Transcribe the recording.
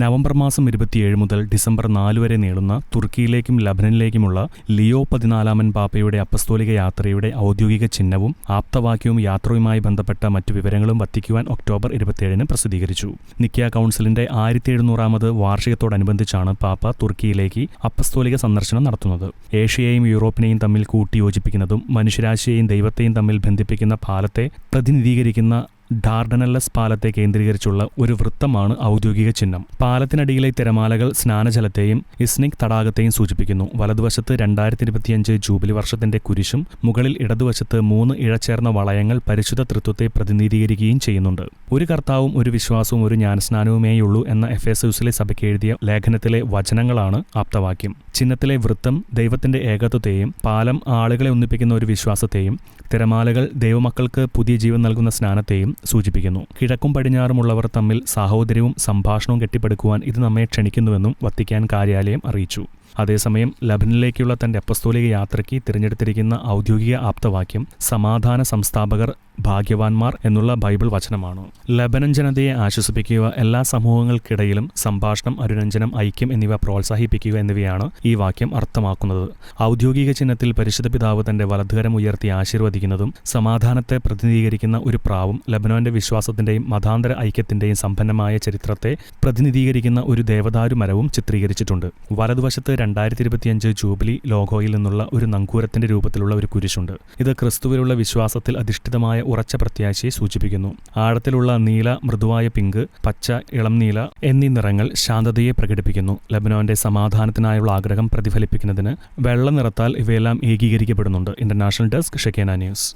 November മാസം ഇരുപത്തിയേഴ് മുതൽ ഡിസംബർ നാല് വരെ നീളുന്ന തുർക്കിയിലേക്കും ലബനനിലേക്കുമുള്ള ലിയോ പതിനാലാമൻ പാപ്പയുടെ അപ്പസ്തോലിക യാത്രയുടെ ഔദ്യോഗിക ചിഹ്നവും ആപ്തവാക്യവും യാത്രയുമായി ബന്ധപ്പെട്ട മറ്റു വിവരങ്ങളും വത്തിക്കുവാൻ ഒക്ടോബർ ഇരുപത്തിയേഴിന് പ്രസിദ്ധീകരിച്ചു. നിക്കിയ കൗൺസിലിന്റെ ആയിരത്തി എഴുന്നൂറാമത് വാർഷികത്തോടനുബന്ധിച്ചാണ് പാപ്പ തുർക്കിയിലേക്ക് അപ്പസ്തോലിക സന്ദർശനം നടത്തുന്നത്. ഏഷ്യയെയും യൂറോപ്പിനെയും തമ്മിൽ കൂട്ടിയോജിപ്പിക്കുന്നതും മനുഷ്യരാശിയെയും ദൈവത്തെയും തമ്മിൽ ബന്ധിപ്പിക്കുന്ന പാലത്തെ പ്രതിനിധീകരിക്കുന്ന ഡാർഡനല്ലസ് പാലത്തെ കേന്ദ്രീകരിച്ചുള്ള ഒരു വൃത്തമാണ് ഔദ്യോഗിക ചിഹ്നം. പാലത്തിനടിയിലെ തിരമാലകൾ സ്നാനജലത്തെയും ഇസ്നിക് തടാകത്തെയും സൂചിപ്പിക്കുന്നു. വലതുവശത്ത് രണ്ടായിരത്തി ഇരുപത്തിയഞ്ച് ജൂബിലി വർഷത്തിന്റെ കുരിശും മുകളിൽ ഇടതുവശത്ത് മൂന്ന് ഇഴചേർന്ന വളയങ്ങൾ പരിശുദ്ധ തൃത്വത്തെ പ്രതിനിധീകരിക്കുകയും ചെയ്യുന്നുണ്ട്. ഒരു കർത്താവും ഒരു വിശ്വാസവും ഒരു ജ്ഞാനസ്നാനവുമേയുള്ളൂ എന്ന എഫ് എസ് സഭയ്ക്ക് എഴുതിയ ലേഖനത്തിലെ വചനങ്ങളാണ് ആപ്തവാക്യം. ചിഹ്നത്തിലെ വൃത്തം ദൈവത്തിന്റെ ഏകത്വത്തെയും പാലം ആളുകളെ ഒന്നിപ്പിക്കുന്ന ഒരു വിശ്വാസത്തെയും തിരമാലകൾ ദൈവമക്കൾക്ക് പുതിയ ജീവൻ നൽകുന്ന സ്നാനത്തെയും സൂചിപ്പിക്കുന്നു. കിഴക്കും പടിഞ്ഞാറുമുള്ളവർ തമ്മിൽ സാഹോദര്യവും സംഭാഷണവും കെട്ടിപ്പടുക്കുവാൻ ഇത് നമ്മെ ക്ഷണിക്കുന്നുവെന്നും വത്തിക്കാൻ കാര്യാലയം അറിയിച്ചു. അതേസമയം ലബനിലേക്കുള്ള തന്റെ അപ്പസ്തോലിക യാത്രയ്ക്ക് തിരഞ്ഞെടുത്തിരിക്കുന്ന ഔദ്യോഗിക ആപ്തവാക്യം സമാധാന സംസ്ഥാപകർ ഭാഗ്യവാന്മാർ എന്നുള്ള ബൈബിൾ വചനമാണ്. ലബനൻ ജനതയെ ആശ്വസിപ്പിക്കുക എല്ലാ സമൂഹങ്ങൾക്കിടയിലും സംഭാഷണം അനുരഞ്ജനം ഐക്യം എന്നിവ പ്രോത്സാഹിപ്പിക്കുക എന്നിവയാണ് ഈ വാക്യം അർത്ഥമാക്കുന്നത്. ഔദ്യോഗിക ചിഹ്നത്തിൽ പരിശുദ്ധ പിതാവ് തന്റെ വലതുകരം ഉയർത്തി ആശീർവദിക്കുന്നതും സമാധാനത്തെ പ്രതിനിധീകരിക്കുന്ന ഒരു പ്രാവും ലബനോന്റെ വിശ്വാസത്തിന്റെയും മതാന്തര ഐക്യത്തിന്റെയും സമ്പന്നമായ ചരിത്രത്തെ പ്രതിനിധീകരിക്കുന്ന ഒരു ദേവദാരു മരവും ചിത്രീകരിച്ചിട്ടുണ്ട്. വലതുവശത്ത് രണ്ടായിരത്തി ഇരുപത്തിയഞ്ച് ജൂബിലി ലോഗോയിൽ നിന്നുള്ള ഒരു നങ്കൂരത്തിന്റെ രൂപത്തിലുള്ള ഒരു കുരിശുണ്ട്. ഇത് ക്രിസ്തുവിലുള്ള വിശ്വാസത്തിൽ അധിഷ്ഠിതമായ ഉറച്ച പ്രത്യാശയെ സൂചിപ്പിക്കുന്നു. ആഴത്തിലുള്ള നീല മൃദുവായ പിങ്ക് പച്ച ഇളം നീല എന്നീ നിറങ്ങൾ ശാന്തതയെ പ്രകടിപ്പിക്കുന്നു. ലബനോന്റെ സമാധാനത്തിനായുള്ള ആഗ്രഹം പ്രതിഫലിപ്പിക്കുന്നതിന് വെള്ള നിറത്താൽ ഇവയെല്ലാം ഏകീകരിക്കപ്പെടുന്നുണ്ട്. International desk Shekinah news.